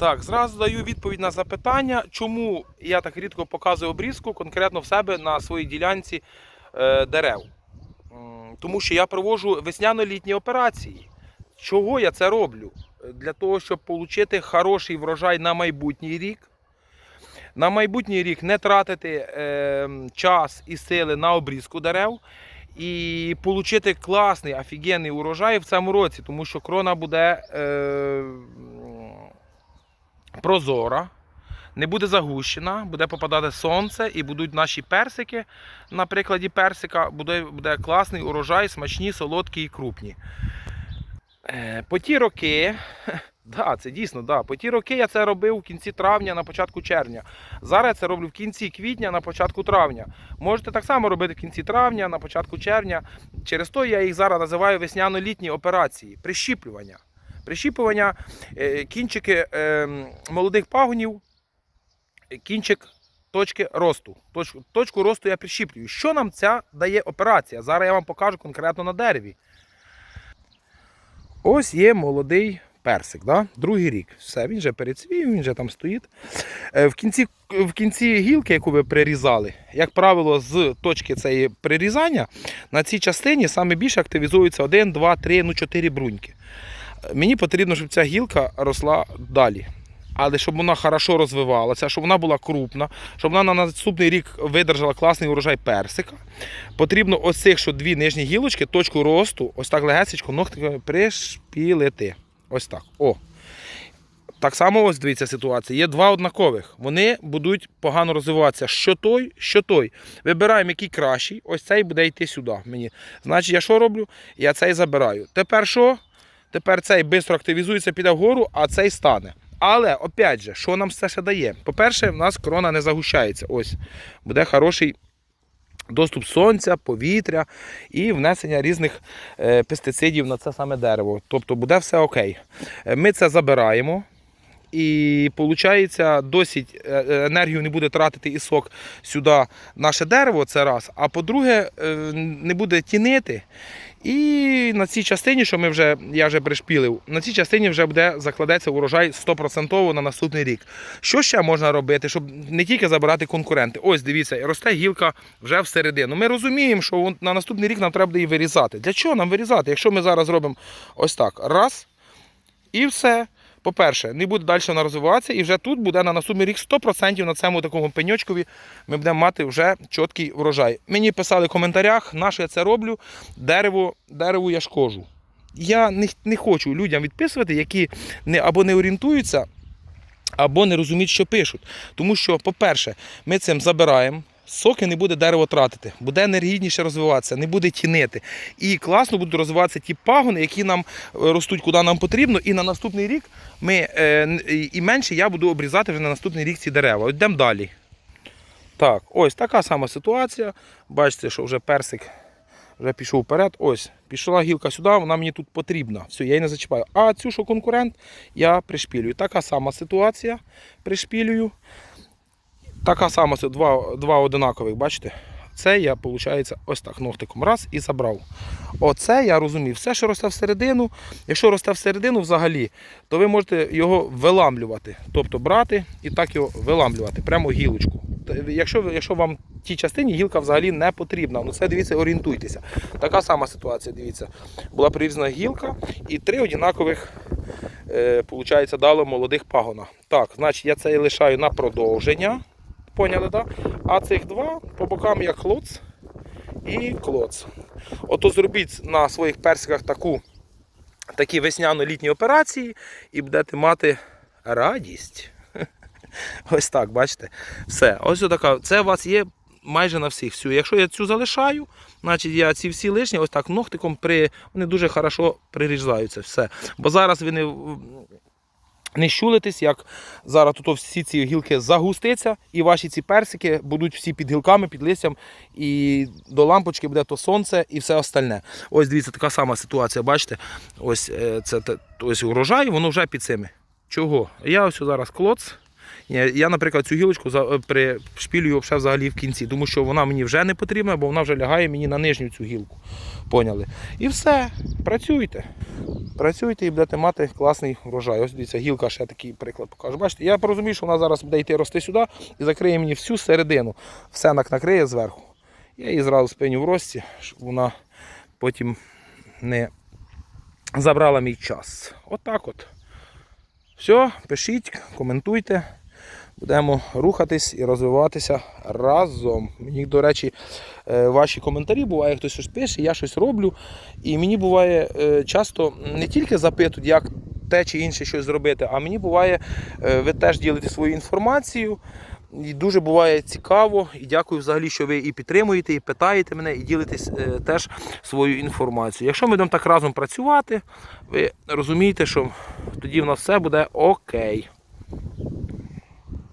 Так, зразу даю відповідь на запитання, чому я так рідко показую обрізку конкретно в себе на своїй ділянці е, дерев. Тому що я проводжу весняно-літні операції. Чого я це роблю? Для того, щоб отримати хороший врожай на майбутній рік. На майбутній рік не тратити е, час і сили на обрізку дерев і отримати класний, офігенний урожай в цьому році, тому що крона буде е, прозора, не буде загущена, буде попадати сонце і будуть наші персики. На прикладі персика буде, буде класний урожай, смачні, солодкі і крупні. Е, По ті роки, да, це дійсно, да, по ті роки я це робив в кінці травня, на початку червня. Зараз я це роблю в кінці квітня, на початку травня. Можете так само робити в кінці травня, на початку червня. Через то я їх зараз називаю весняно-літні операції, прищіплювання. Прищіпування, е, кінчики е, молодих пагонів, кінчик точки росту. Точку, росту я прищіплюю. Що нам ця дає операція? Зараз я вам покажу конкретно на дереві. Ось є молодий персик, да? другий рік. Все, він вже перецвів, він вже там стоїть. Е, В кінці, в кінці гілки, яку ви прирізали, як правило, з точки цієї прирізання, на цій частині саме більше активізується 1, 2, 3, ну 4 бруньки. Мені потрібно, щоб ця гілка росла далі. Але щоб вона хорошо розвивалася, щоб вона була крупна, щоб вона на наступний рік видержала класний урожай персика. Потрібно ось цих що дві нижні гілочки, точку росту, ось так легесечко ногтиками пришпілити. Ось так. О. Так само, ось дивіться ситуація. Є два однакових. Вони будуть погано розвиватися. Що той, що той. Вибираємо, який кращий. Ось цей буде йти сюди. Мені. Значить, я що роблю? Я цей забираю. Тепер що? Тепер цей швидко активізується, піде вгору, а цей стане. Але, опять же, що нам це ще дає? По-перше, в нас крона не загущається. Ось. Буде хороший доступ сонця, повітря і внесення різних е, пестицидів на це саме дерево. Тобто буде все окей. Е, Ми це забираємо. І виходить, досить е, енергію не буде тратити і сок сюди наше дерево, це раз. А по-друге, не буде тінити. І на цій частині, що ми вже, я вже пришпілив, на цій частині вже буде закладеться урожай 100% на наступний рік. Що ще можна робити, щоб не тільки забирати конкуренти? Ось дивіться, росте гілка вже всередину. Ми розуміємо, що на наступний рік нам треба буде її вирізати. Для чого нам вирізати? Якщо ми зараз робимо ось так, раз, і все. По-перше, не буде далі вона розвиватися, і вже тут буде на наступний рік 100% на цьому такому пеньочкові ми будемо мати вже чіткий врожай. Мені писали в коментарях, на що я це роблю. Дерево, дереву я шкоджу. Я не, не хочу людям відписувати, які не, або не орієнтуються, або не розуміють, що пишуть. Тому що, по-перше, ми цим забираємо. Соки не буде дерево тратити, буде енергійніше розвиватися, не буде тінити. І класно будуть розвиватися ті пагони, які нам е, ростуть куди нам потрібно. І на наступний рік ми е, і- менше я буду обрізати вже на наступний рік ці дерева. Йдемо далі. Так, ось така сама ситуація. Бачите, що вже персик вже пішов вперед. Ось, пішла гілка сюди, вона мені тут потрібна. Все, я її не зачіпаю. А цю, що конкурент, я пришпілюю. Така сама ситуація. Пришпілюю. Така сама, це два, два одинакових, бачите? Це я, виходить, ось так ногтиком раз і забрав. Оце я розумів. Все, що росте всередину, якщо росте всередину взагалі, то ви можете його виламлювати. Тобто брати і так його виламлювати, прямо гілочку. Якщо, якщо вам в тій частині гілка взагалі не потрібна, ну це дивіться, орієнтуйтеся. Така сама ситуація, дивіться. Була прирізана гілка і три однакових е, дало молодих пагона. Так, значить я це лишаю на продовження. Поняли, так? А цих два по бокам як клоц і клоц. Ото зробіть на своїх персиках таку, такі весняно-літні операції і будете мати радість. Ось так, бачите? Все. Ось така. Це у вас є майже на всіх. Всю. Якщо я цю залишаю, значить я ці всі лишні ось так ногтиком при... вони дуже хорошо прирізаються. Все. Бо зараз ви не, щулитись, як зараз тут всі ці гілки загуститься, і ваші ці персики будуть всі під гілками, під листям, і до лампочки буде то сонце і все остальне. Ось дивіться, така сама ситуація, бачите? Ось е, це ось урожай, воно вже під цими. Чого? Я ось зараз клоц. Я, наприклад, цю гілочку е, пришпілюю взагалі в кінці, тому що вона мені вже не потрібна, бо вона вже лягає мені на нижню цю гілку. Поняли? І все, працюйте. Працюйте і будете мати класний врожай. Ось дивіться, гілка ще такий приклад покажу. Бачите, я розумію, що вона зараз буде йти рости сюди і закриє мені всю середину. Все накриє зверху. Я її зразу спиню в рості, щоб вона потім не забрала мій час. Отак от. Все, пишіть, коментуйте. Будемо рухатись і розвиватися разом. Мені, до речі, е, ваші коментарі буває, хтось щось пише, я щось роблю. І мені буває е, часто не тільки запитують, як те чи інше щось зробити, а мені буває, е, ви теж ділите свою інформацію. І дуже буває цікаво. І дякую взагалі, що ви і підтримуєте, і питаєте мене, і ділитесь е, теж свою інформацією. Якщо ми будемо так разом працювати, ви розумієте, що тоді в нас все буде окей.